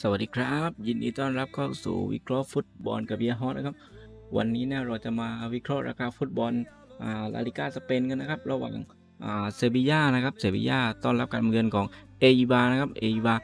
สวัสดีครับ ยินดีต้อนรับเข้าสู่วิเคราะห์ฟุตบอลกับเบียฮอตนะครับ วันนี้เนี่ยเราจะมาวิเคราะห์ราคาฟุตบอลอ่าลาลิกาสเปนกันนะครับ ระหว่างอ่าเซบีย่านะครับเซบีย่าต้อนรับการมาเยือนของเอีบานะครับเอีบา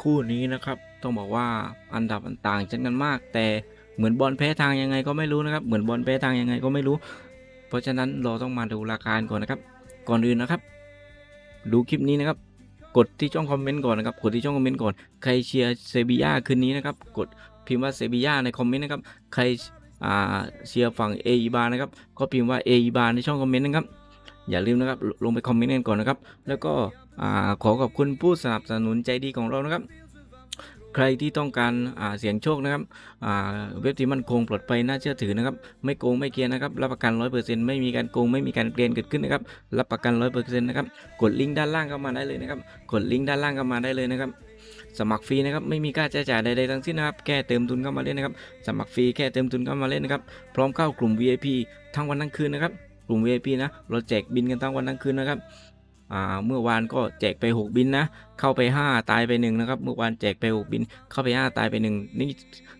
คู่นี้นะครับ ต้องบอกว่าอันดับต่างกันกันมาก แต่เหมือนบอลแพ้ทางยังไงก็ไม่รู้นะครับ เหมือนบอลแพ้ทางยังไงก็ไม่รู้ เพราะฉะนั้นเราต้องมาดูราคาก่อนนะครับ ก่อนอื่นนะครับ ดูคลิปนี้นะครับ กดที่ช่องคอมเมนต์ก่อนนะครับกดที่ช่องคอมเมนต์ก่อนใครเชียร์เซบีย่าคืนนี้นะครับกดพิมพ์ว่าเซบีย่าในคอมเมนต์นะครับใครเชียร์ฝั่งเอีบานะครับก็พิมพ์ว่าเอีบาในช่องคอมเมนต์นะครับอย่าลืมนะครับลงไปคอมเมนต์กันก่อนนะครับแล้วก็ขอขอบคุณผู้สนับสนุนใจดีของเรานะครับ ใครที่ต้องการเสียงโชคนะครับเว็บที่มั่นคงปลอดภัยน่าเชื่อถือนะครับ ไม่โกงไม่เกลียนนะครับ รับประกัน 100%ไม่มีการโกงไม่มีการเกลียนเกิดขึ้นนะครับ รับประกัน 100%นะครับ กดลิงก์ด้านล่างเข้ามาได้เลยนะครับ กดลิงก์ด้านล่างเข้ามาได้เลยนะครับสมัครฟรีนะครับไม่มีค่าใช้จ่ายใดๆทั้งสิ้นนะครับแค่เติมทุนเข้ามาเล่นนะครับสมัครฟรีแค่เติมทุนเข้ามาเล่นนะครับพร้อมเข้ากลุ่ม VIP ทั้งวันทั้งคืนนะครับกลุ่ม VIP นะเราแจกบินกันทั้งวันทั้งคืนนะครับ เมื่อวานก็แจกไป 6 บินนะ เข้าไป 5 ตายไป1นะครับ เมื่อวานแจกไป 6 บิน เข้าไป 5 ตายไป 1 นี่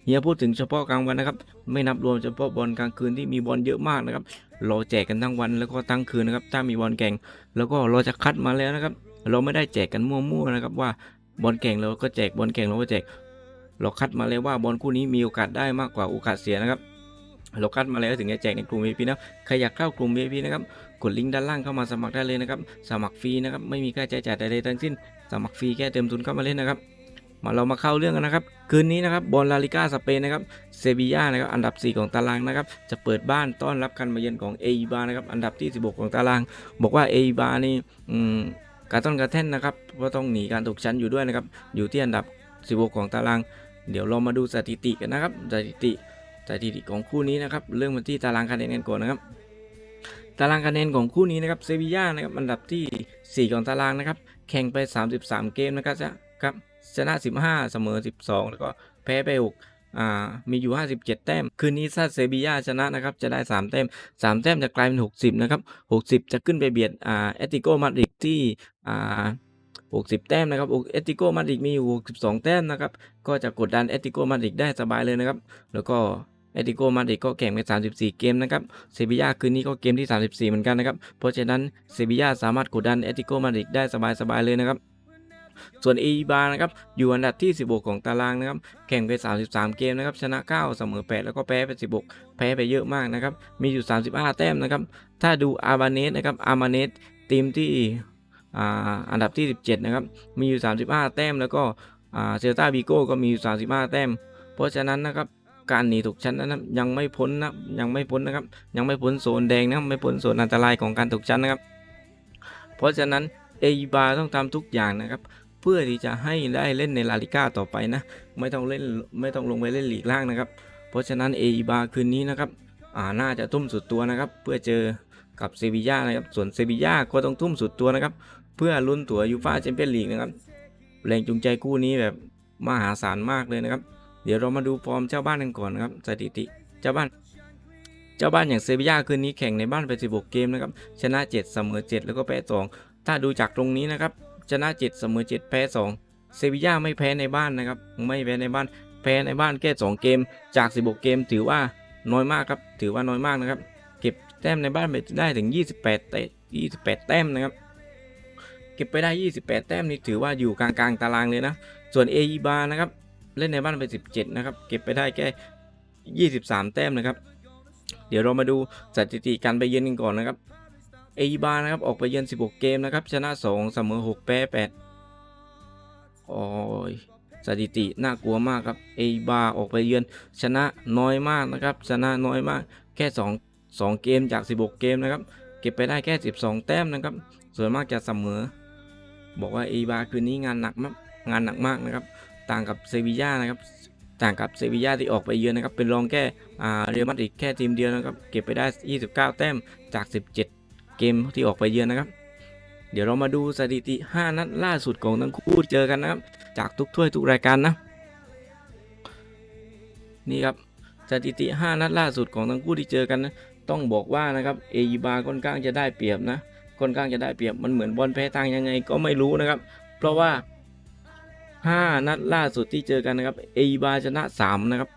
เฮียพูดถึงเฉพาะกลางวันนะครับ ไม่นับรวมเฉพาะบอลกลางคืนที่มีบอลเยอะมากนะครับ เราแจกกันทั้งวันแล้วก็ทั้งคืนนะครับ ถ้ามีบอลแข่ง แล้วก็เราจะคัดมาแล้วนะครับ เราไม่ได้แจกกันมั่วๆนะครับว่าบอลแข่งเราก็แจกบอลแข่งเราก็แจก เราคัดมาแล้วว่าบอลคู่นี้มีโอกาสได้มากกว่าโอกาสเสียนะครับ เราคัดมาแล้วถึงจะแจกในกลุ่ม VIP นะ ใครอยากเข้ากลุ่ม VIP นะครับ กดลิงก์ด้านล่างเข้ามาสมัครได้เลยนะครับ สมัครฟรีนะครับ ไม่มีค่าใช้จ่ายใดๆทั้งสิ้น สมัครฟรีแค่เติมทุนเข้ามาเล่นนะครับมาเรามาเข้าเรื่องกันนะครับ คืนนี้นะครับบอลลาลิก้าสเปนนะครับเซบีย่านะครับอันดับ 4 ของตารางนะครับจะเปิดบ้านต้อนรับการมาเยือนของเอีบานะครับอันดับที่ 16 ของตาราง บอกว่าเอีบานี่การต้นกระแท่นนะครับเพราะต้องหนีการตกชั้นอยู่ด้วยนะครับอยู่ที่อันดับ 16 ของตาราง เดี๋ยวเรามาดูสถิติกันนะครับสถิติสถิติของคู่นี้นะครับเริ่มมาที่ตารางคะแนนกันก่อนนะครับ ตารางคะแนนของคู่นี้นะครับเซบีย่านะครับอันดับที่ 4 ของตารางนะครับ แข่งไป 33 เกมนะครับจะครับชนะ 15 เสมอ 12 แล้วก็แพ้ไป6อ่ามีอยู่ 57 แต้ม คืนนี้ถ้าเซบีย่าชนะนะครับจะได้ 3 แต้ม 3 แต้มจะกลายเป็น 60 นะครับ 60 จะขึ้นไปเบียดอ่าเอติโกมาดริดที่อ่า60 แต้มนะครับเอติโกมาดริดมีอยู่ 62 แต้มนะครับ ก็จะกดดันเอติโกมาดริดได้สบายเลยนะครับ แล้วก็ เอติโกมาดริดก็แข่งไป 34 เกมนะครับ เซบียาคืนนี้ก็เกมที่ 34 เหมือนกันนะครับ เพราะฉะนั้นเซบียาสามารถกดดันเอติโกมาดริดได้สบายๆเลยนะครับส่วนเอีบานะครับ อยู่อันดับที่ 16 ของตารางนะครับ แข่งไป 33 เกมนะครับ ชนะ 9 เสมอ 8 แล้วก็แพ้ไป 16 แพ้ไปเยอะมากนะครับ มีอยู่ 35 แต้มนะครับ ถ้าดูอาร์บาเนสนะครับ อาร์บาเนสทีมที่อ่าอันดับที่ 17 นะครับ มีอยู่ 35 แต้ม แล้วก็อ่าเซลตาบิโก้ก็มีอยู่ 35 แต้ม เพราะฉะนั้นนะครับ การหนีตกชั้นนะครับยังไม่พ้นนะยังไม่พ้นนะครับ ยังไม่พ้นโซนแดงนะไม่พ้นโซนอันตรายของการตกชั้นนะครับ เพราะฉะนั้นเอบาต้องทำทุกอย่างนะครับ เพื่อที่จะให้ได้เล่นในลาลิก้าต่อไปนะ ไม่ต้องเล่นไม่ต้องลงไปเล่นลีกล่างนะครับ เพราะฉะนั้นเอบาคืนนี้นะครับอ่าน่าจะทุ่มสุดตัวนะครับ เพื่อเจอกับเซบีย่านะครับ ส่วนเซบีย่าก็ต้องทุ่มสุดตัวนะครับ เพื่อลุ้นตั๋วยูฟ่าแชมเปี้ยนลีกนะครับแรงจูงใจคู่นี้แบบมหาศาลมากเลยนะครับ เดี๋ยวเรามาดูฟอร์มเจ้าบ้านกันก่อนนะครับสถิติเจ้าบ้านเจ้าบ้านอย่างเซบียาคืนนี้แข่งในบ้านไป 16 เกมนะครับชนะ 7 เสมอ 7 แล้วก็แพ้ 2 ถ้าดูจากตรงนี้นะครับชนะ 7 เสมอ 7 แพ้ 2 เซบียาไม่แพ้ในบ้านนะครับไม่แพ้ในบ้านแพ้ในบ้านแค่ 2 เกมจาก 16 เกมถือว่าน้อยมากครับถือว่าน้อยมากนะครับเก็บแต้มในบ้านไปได้ถึง 28เตะ28 แต้มนะครับเก็บไปได้ 28 แต้มนี่ถือว่าอยู่กลางๆตารางเลยนะส่วนเอบานะครับ เล่นในบ้านไป 17 นะครับ เก็บไปได้แค่ 23 แต้มนะครับ เดี๋ยวเรามาดูสถิติการไปเยือนกันก่อนนะครับเอบานะครับ ออกไปเยือน 16 เกมนะครับ ชนะ 2 เสมอ 6 แพ้ 8 โอ้ยสถิติน่ากลัวมากครับเอบาออกไปเยือน ชนะน้อยมากนะครับ ชนะน้อยมากแค่ 2 2 เกมจาก 16 เกมนะครับ เก็บไปได้แค่ 12 แต้มนะครับ ส่วนมากจะเสมอ บอกว่าเอบาคืนนี้งานหนักมากงานหนักมากนะครับ ต่างกับเซบีย่านะครับต่างกับเซบีย่าที่ออกไปเยือนนะครับ เป็นรองแค่เรอัลมาดริดแค่ทีมเดียวนะครับ เก็บไปได้ 29 แต้มจาก 17 เกมที่ออกไปเยือนนะครับ เดี๋ยวเรามาดูสถิติ 5 นัดล่าสุดของทั้งคู่เจอกันนะครับ จากทุกถ้วยทุกรายการนะ นี่ครับสถิติ 5 นัดล่าสุดของทั้งคู่ที่เจอกันนะต้องบอกว่านะครับเอีบาค่อนข้างจะได้เปรียบนะค่อนข้างจะได้เปรียบมันเหมือนบอลแพ้ทางยังไงก็ไม่รู้นะครับ เพราะว่า 5 นัดล่าสุดที่เจอกันนะครับเอบาชนะ 3 นะครับ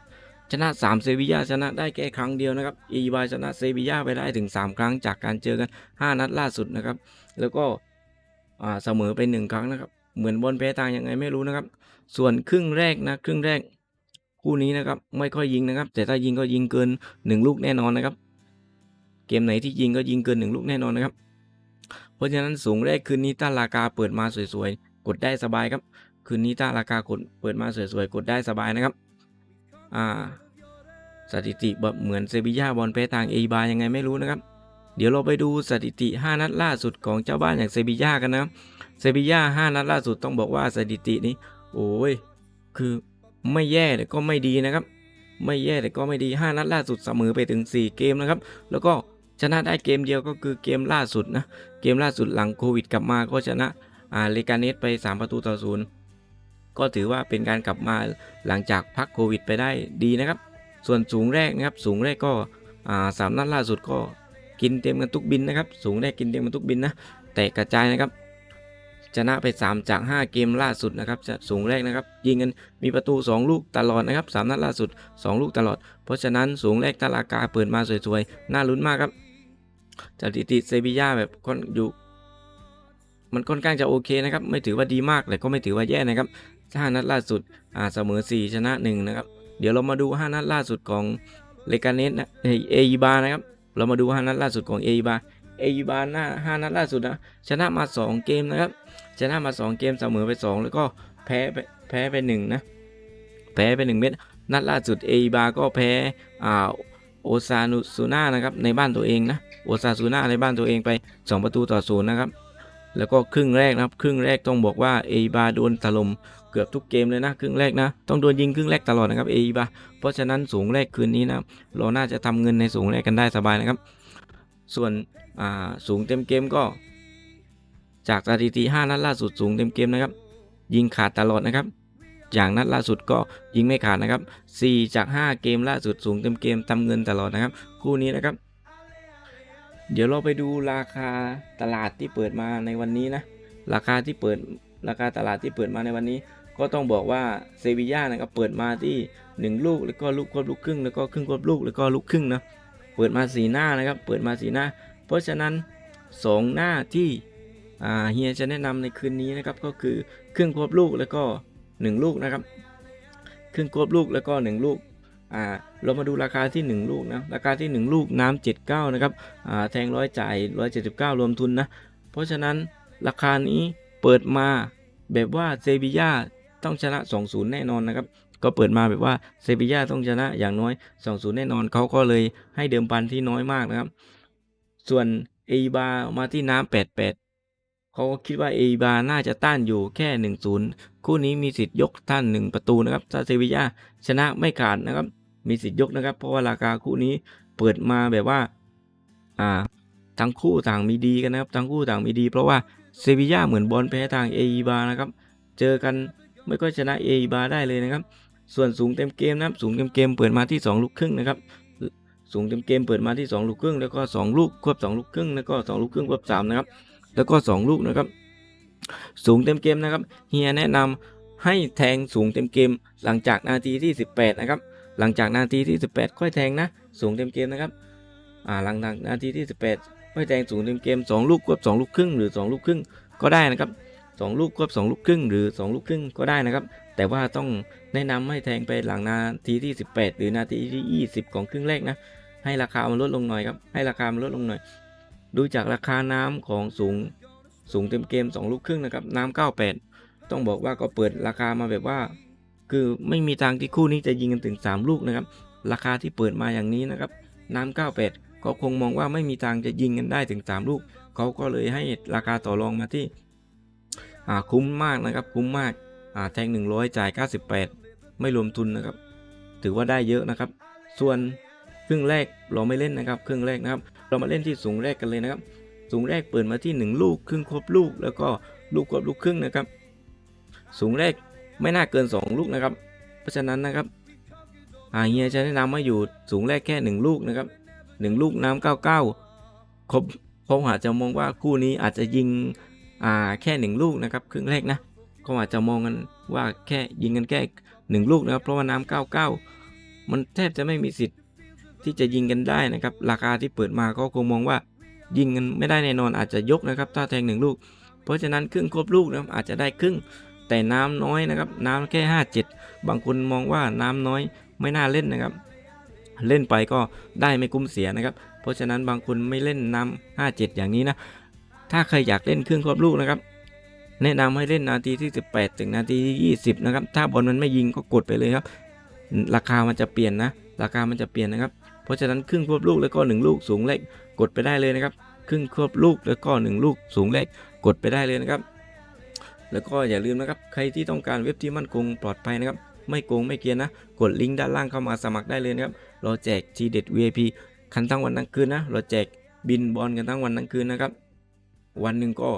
ชนะ 3 เซบียาชนะได้แค่ครั้งเดียวนะครับเอบาชนะเซบียาไปได้ถึง 3 ครั้งจากการเจอกัน 5 นัดล่าสุดนะครับ แล้วก็เสมอไป 1 ครั้งนะครับ เหมือนบอลแพ้ทางยังไงไม่รู้นะครับ ส่วนครึ่งแรกนะครึ่งแรกคู่นี้นะครับไม่ค่อยยิงนะครับ แต่ถ้ายิงก็ยิงเกิน 1 ลูกแน่นอนนะครับ เกมไหนที่ยิงก็ยิงเกิน 1 ลูกแน่นอนนะครับ เพราะฉะนั้นสูงแรกคืนนี้ถ้าราคาเปิดมาสวยๆ กดได้สบายครับ คืนนี้ถ้าราคากดเปิดมาสวยๆกดได้สบายนะครับ อ่า สถิติแบบเหมือนเซบีย่าบอลแพ้ทางเอบายังไงไม่รู้นะครับ เดี๋ยวเราไปดูสถิติ 5 นัดล่าสุดของเจ้าบ้านอย่างเซบีย่ากันนะเซบีย่า5นัดล่าสุดต้องบอกว่าสถิตินี้ โอ้ย คือไม่แย่แต่ก็ไม่ดีนะครับ ไม่แย่แต่ก็ไม่ดี 5 นัดล่าสุดเสมอไปถึง 4 เกมนะครับ แล้วก็ชนะได้เกมเดียวก็คือเกมล่าสุดนะ เกมล่าสุดหลังโควิดกลับมาก็ชนะ อ่าเลกาเนสไป 3 ประตูต่อศูนย์ ก็ถือว่าเป็นการกลับมาหลังจากพักโควิดไปได้ดีนะครับ ส่วนสูงแรกนะครับ สูงแรกก็สามนัดล่าสุดก็กินเต็มกันทุกบินนะครับ สูงแรกกินเต็มกันทุกบินนะ แตกกระจายนะครับชนะไป 3 จาก 5 เกมล่าสุดนะครับจะสูงแรกนะครับ ยิงกันมีประตู 2 ลูกตลอดนะครับ3นัดล่าสุด 2 ลูกตลอด เพราะฉะนั้นสูงแรกตลากาเปิดมาสวยๆ น่าลุ้นมากครับสถิติเซบีย่าแบบค่อนอยู่ มันค่อนข้างจะโอเคนะครับ ไม่ถือว่าดีมากแต่ก็ไม่ถือว่าแย่นะครับ 5 นัดล่าสุดอ่าเสมอ 4 ชนะ 1 นะครับ เดี๋ยวเรามาดู 5 นัดล่าสุดของเลกาเนสนะเออีบานะครับ เรามาดู 5 นัดล่าสุดของเออีบาเออีบาหน้า 5 นัดล่าสุดนะชนะมา 2 เกมนะครับ ชนะมา 2 เกมเสมอไป 2 แล้วก็แพ้ไปแพ้ไป1นะแพ้ไป 1 เม็ดนัดล่าสุดเอบาก็แพ้อ่าโอซานุซูน่านะครับในบ้านตัวเองนะโอซาซูน่าในบ้านตัวเองไป 2 ประตูต่อศูนย์นะครับ แล้วก็ครึ่งแรกนะครับ ครึ่งแรกต้องบอกว่าเอบาโดนถล่มเกือบทุกเกมเลยนะครึ่งแรกนะ ต้องโดนยิงครึ่งแรกตลอดนะครับเอบาเพราะฉะนั้นสูงแรกคืนนี้นะเราน่าจะทำเงินในสูงแรกกันได้สบายนะครับ ส่วนสูงเต็มเกมก็ จากสถิติ5นัดล่าสุดสูงเต็มเกมนะครับ ยิงขาดตลอดนะครับอย่างนัดล่าสุดก็ยิงไม่ขาดนะครับ 4 จาก 5 เกมล่าสุดสูงเต็มเกมทำเงินตลอดนะครับ คู่นี้นะครับ เดี๋ยวเราไปดูราคาตลาดที่เปิดมาในวันนี้นะ ราคาที่เปิดราคาตลาดที่เปิดมาในวันนี้ ก็ต้องบอกว่าเซบีย่านะครับเปิดมาที่ 1 ลูกแล้วก็ลูกควบลูกครึ่งแล้วก็ครึ่งควบลูกแล้วก็ลูกครึ่งนะเปิดมาสีหน้านะครับ เปิดมาสีหน้า เพราะฉะนั้น 2 หน้าที่เฮียจะแนะนำในคืนนี้นะครับก็คือครึ่งควบลูกแล้วก็ 1 ลูกนะครับ ครึ่งควบลูกแล้วก็ 1 ลูก อ่าเรามาดูราคาที่ 1 ลูกนะราคาที่ 1 ลูกน้ำ79 นะครับอ่าแทงร้อยจ่าย 179 รวมทุนนะ เพราะฉะนั้นราคานี้เปิดมาแบบว่าเซบีย่าต้องชนะ 2-0 แน่นอนนะครับ ก็เปิดมาแบบว่าเซบีย่าต้องชนะอย่างน้อย 2-0 แน่นอนเขาก็เลยให้เดิมพันที่น้อยมากนะครับ ส่วนเอบามาที่น้ำ88เขาก็คิดว่าเอบาน่าจะต้านอยู่แค่ 1-0 คู่นี้มีสิทธิ์ยกท่าน 1 ประตูนะครับถ้าเซบีย่าชนะไม่ขาดนะครับ มีสิทธิ์ยกนะครับ เพราะว่าราคาคู่นี้เปิดมาแบบว่าอ่าทั้งคู่ต่างมีดีกันนะครับทั้งคู่ต่างมีดี เพราะว่าเซบีย่าเหมือนบอลแพ้ทางเอบานะครับ เจอกันไม่ก็ชนะเอบาได้เลยนะครับ ส่วนสูงเต็มเกมนะครับสูงเต็มเกมเปิดมาที่ 2 ลูกครึ่งนะครับสูงเต็มเกมเปิดมาที่ 2 ลูกครึ่งแล้วก็ 2 ลูกควบ 2 ลูกครึ่งแล้วก็ 2 ลูกครึ่งควบ3นะครับแล้วก็ 2 ลูกนะครับ สูงเต็มเกมนะครับเฮียแนะนำให้แทงสูงเต็มเกมหลังจากนาทีที่ 18 นะครับ หลังจากนาทีที่ 18 ค่อยแทงนะ สูงเต็มเกมนะครับอ่าหลังจากนาทีที่ 18 ค่อยแทงสูงเต็มเกม 2 ลูกควบ2 ลูกครึ่งหรือ 2 ลูกครึ่งก็ได้นะครับ 2 ลูกควบ2 ลูกครึ่งหรือ 2 ลูกครึ่งก็ได้นะครับ แต่ว่าต้องแนะนำให้แทงไปหลังนาทีที่ 18 หรือนาทีที่ 20 ของครึ่งแรกนะให้ราคามันลดลงหน่อยครับให้ราคามันลดลงหน่อย ดูจากราคาน้ำของสูงสูงเต็มเกม 2 ลูกครึ่งนะครับน้ำ98 ต้องบอกว่าก็เปิดราคามาแบบว่า คือไม่มีทางที่คู่นี้จะยิงกันถึง 3 ลูกนะครับ ราคาที่เปิดมาอย่างนี้นะครับ น้ำ98 ก็คงมองว่าไม่มีทางจะยิงกันได้ถึง 3 ลูก เขาก็เลยให้ราคาต่อรองมาที่คุ้มมากนะครับ คุ้มมากแทง 100 จ่าย 98 ไม่รวมทุนนะครับ ถือว่าได้เยอะนะครับ ส่วนครึ่งแรกเราไม่เล่นนะครับ ครึ่งแรกนะครับ เรามาเล่นที่สูงแรกกันเลยนะครับ สูงแรกเปิดมาที่ 1 ลูก ครึ่งครบลูก แล้วก็ลูกครบลูกครึ่งนะครับ สูงแรก ไม่น่าเกิน 2 ลูกนะครับ เพราะฉะนั้นนะครับอาเฮียจะแนะนำให้อยู่สูงแรกแค่ 1 ลูกนะครับ 1 ลูกน้ำ99ครบเขาอาจจะมองว่าคู่นี้อาจจะยิงอ่าแค่ 1 ลูกนะครับครึ่งแรกนะเขาอาจจะมองกันว่าแค่ยิงกันแค่หนึ่งลูกนะครับเพราะว่าน้ำ99 มันแทบจะไม่มีสิทธิ์ที่จะยิงกันได้นะครับ ราคาที่เปิดมาก็คงมองว่ายิงกันไม่ได้แน่นอนอาจจะยกนะครับถ้าแทงหนึ่งลูก เพราะฉะนั้นครึ่งครบลูกนะครับอาจจะได้ครึ่ง แต่น้ำน้อยนะครับ น้ำแค่57 บางคนมองว่าน้ำน้อยไม่น่าเล่นนะครับ เล่นไปก็ได้ไม่คุ้มเสียนะครับ เพราะฉะนั้นบางคนไม่เล่นน้ำ57 อย่างนี้นะ ถ้าใครอยากเล่นครึ่งครบลูกนะครับ แนะนำให้เล่นนาทีที่ 18 ถึงนาทีที่20 นะครับ ถ้าบอลมันไม่ยิงก็กดไปเลยครับ ราคามันจะเปลี่ยนนะ ราคามันจะเปลี่ยนนะครับ เพราะฉะนั้นครึ่งควบลูกแล้วก็ 1 ลูกสูงเล็กกดไปได้เลยนะครับ ครึ่งควบลูกแล้วก็ 1 ลูกสูงเล็กกดไปได้เลยนะครับ แล้วก็อย่าลืมนะครับ ใครที่ต้องการเว็บที่มั่นคงปลอดภัยนะครับ ไม่โกงไม่เกียนนะ กดลิงก์ด้านล่างเข้ามาสมัครได้เลยนะครับ เราแจกทีเด็ด VIP คันทั้งวันทั้งคืนนะ เราแจกบินบอลกันทั้งวันทั้งคืนนะครับ วันหนึ่งก็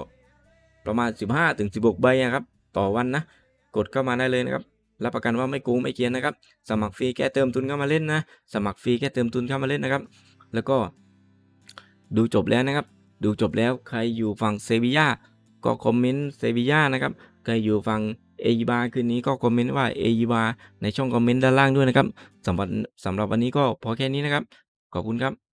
ประมาณ 15ถึง16ใบอะครับ ต่อวันนะ กดเข้ามาได้เลยนะครับรับประกันว่าไม่โกงไม่เกียนนะครับ สมัครฟรีแค่เติมทุนเข้ามาเล่นนะ สมัครฟรีแค่เติมทุนเข้ามาเล่นนะครับ แล้วก็ดูจบแล้วนะครับ ดูจบแล้วใครอยู่ฝั่งเซบีย่า ก็คอมเมนต์เซบีย่านะครับใครอยู่ฝั่งเอีบาคืนนี้ก็คอมเมนต์ว่าเอีบาในช่องคอมเมนต์ด้านล่างด้วยนะครับสำหรับสำหรับวันนี้ก็พอแค่นี้นะครับ ขอบคุณครับ